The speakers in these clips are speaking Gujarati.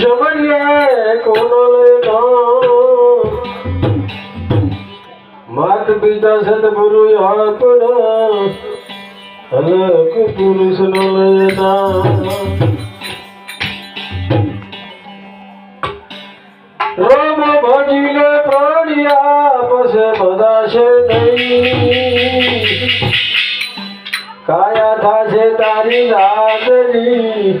સમજ્યા કોનો લેખો માત પિતા સદગુરુ આપણા અલગ પુરુષ નો લેના રામ ભજીલે પ્રાણિયા પસે બધાશે નહીં. કાયા થાશે તારી લાગણી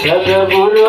સતગુરુ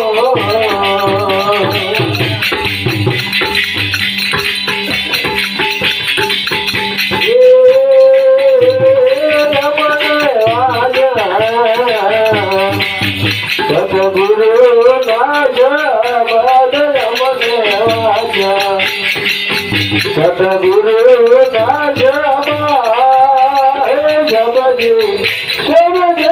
સદગુરુ ના જબા હે જબજી સમજે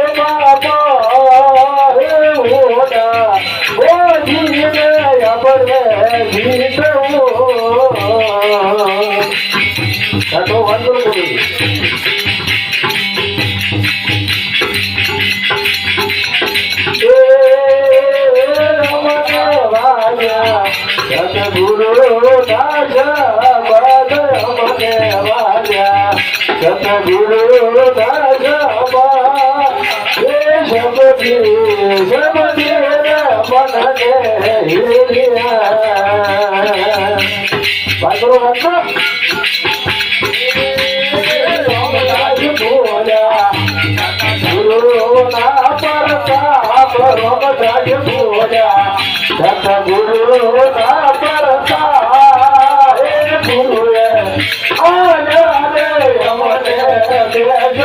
મને Yeah. Thank સતગુરુ દાસ બદ મને વાજા સતગુરુ તાજા હે શબદી શબદી داتا ګورو تا پرسا اے ګورو اے کون آ دے او میرے